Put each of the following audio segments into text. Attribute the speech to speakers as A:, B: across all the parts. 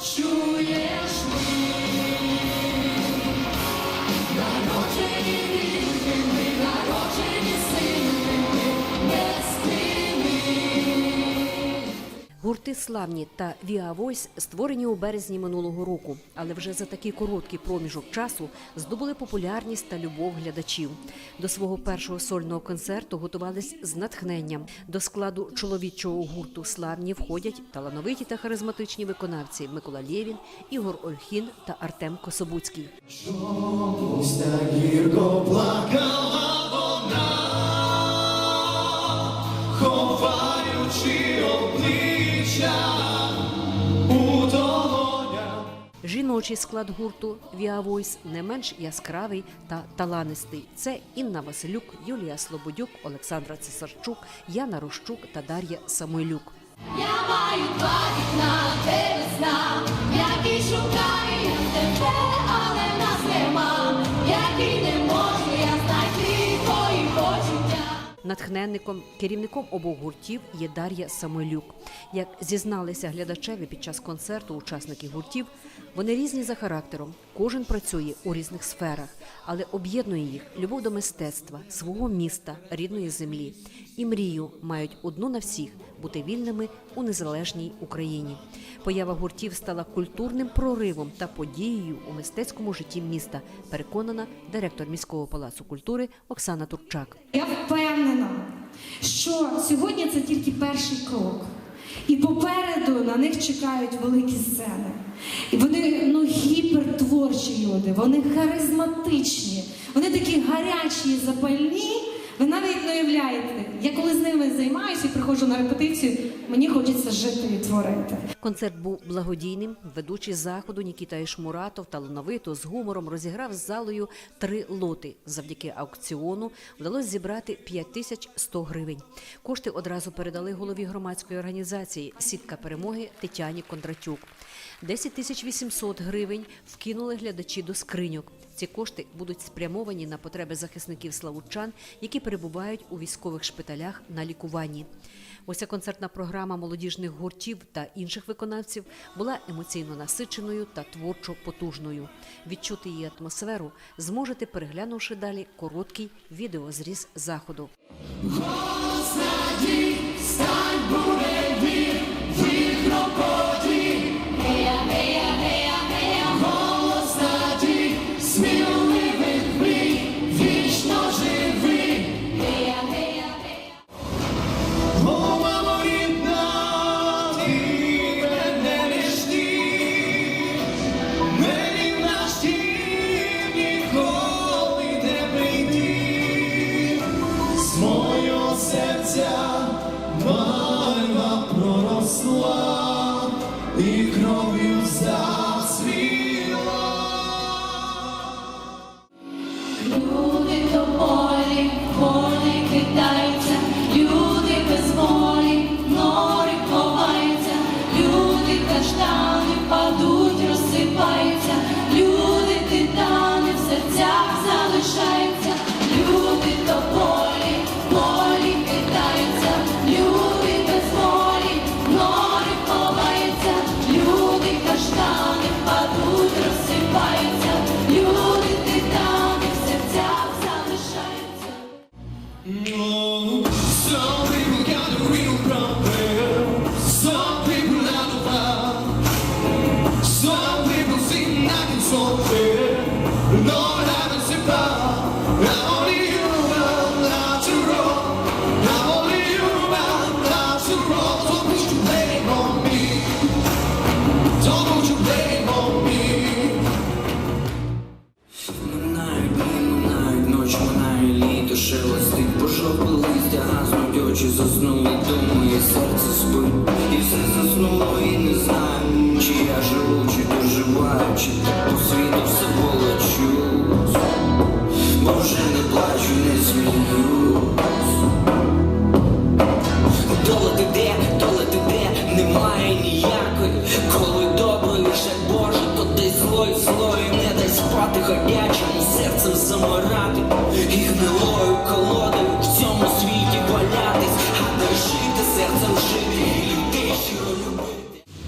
A: Yes, we.
B: Гурти славні та Віа Войс створені у березні минулого року, але вже за такий короткий проміжок часу здобули популярність та любов глядачів. До свого першого сольного концерту готувались з натхненням. До складу чоловічого гурту славні входять талановиті та харизматичні виконавці Микола Лєвін, Ігор Ольхін та Артем Кособуцький.
C: Плакала вона, ховаючи
B: Жіночий склад гурту Віавойс не менш яскравий та таланистий. Це Інна Василюк, Юлія Слободюк, Олександра Цесарчук, Яна Рощук та Дар'я Самойлюк.
A: Я маю два вікна, де весна, який шукаю тебе,
B: Натхненником, керівником обох гуртів є Дар'я Самойлюк. Як зізналися глядачеві під час концерту учасники гуртів, вони різні за характером. Кожен працює у різних сферах, але об'єднує їх любов до мистецтва, свого міста, рідної землі. І мрію мають одну на всіх бути вільними у незалежній Україні. Поява гуртів стала культурним проривом та подією у мистецькому житті міста. Переконана директор міського палацу культури Оксана Турчак.
D: Що сьогодні це тільки перший крок. І попереду на них чекають великі сцени. І вони ну, гіпертворчі люди, вони харизматичні, вони такі гарячі запальні. Ви навіть не уявляєте, я коли з ними займаюся і приходжу на репетицію, мені хочеться жити і творити.
B: Концерт був благодійним. Ведучий заходу Нікіта Ішмуратов талановито з гумором розіграв з залою три лоти. Завдяки аукціону вдалося зібрати 5100 гривень. Кошти одразу передали голові громадської організації Сітка перемоги Тетяні Кондратюк. 10 тисяч 800 гривень вкинули глядачі до скриньок. Ці кошти будуть спрямовані на потреби захисників славучан, які перебувають у військових шпиталях на лікуванні. Ось ця концертна програма молодіжних гуртів та інших виконавців була емоційно насиченою та творчо потужною. Відчути її атмосферу зможете, переглянувши далі короткий відеозріз заходу.
A: Господи,
E: Leave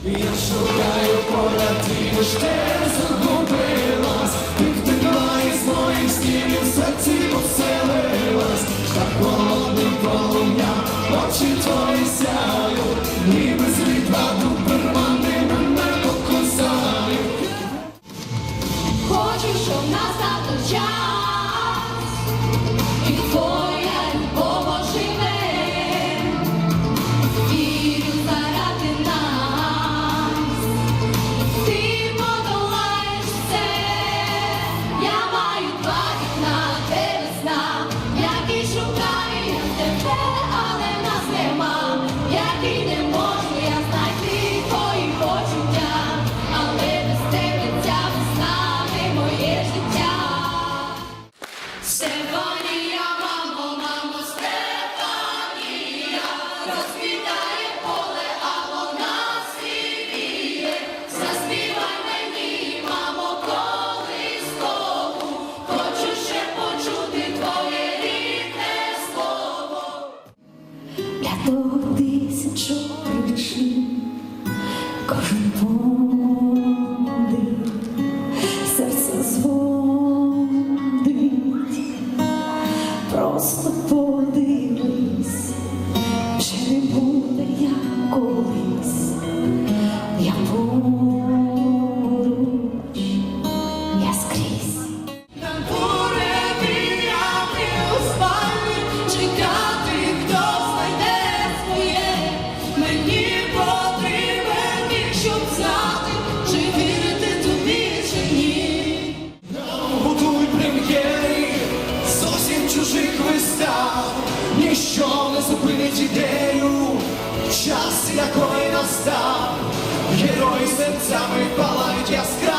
E: Я
C: шукаю понад ніж те загубив. якої настав, герої серцями палають яскраво.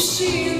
A: machine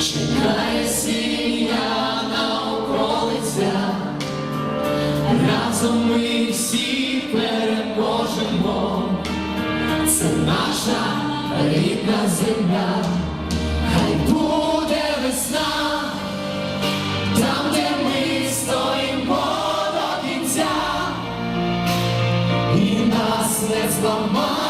A: чекає
C: сім'я на околиця, разом ми всі переможемо, це наша рідна земля, хай буде весна, там, де ми стоїмо до кінця, і нас не зламає.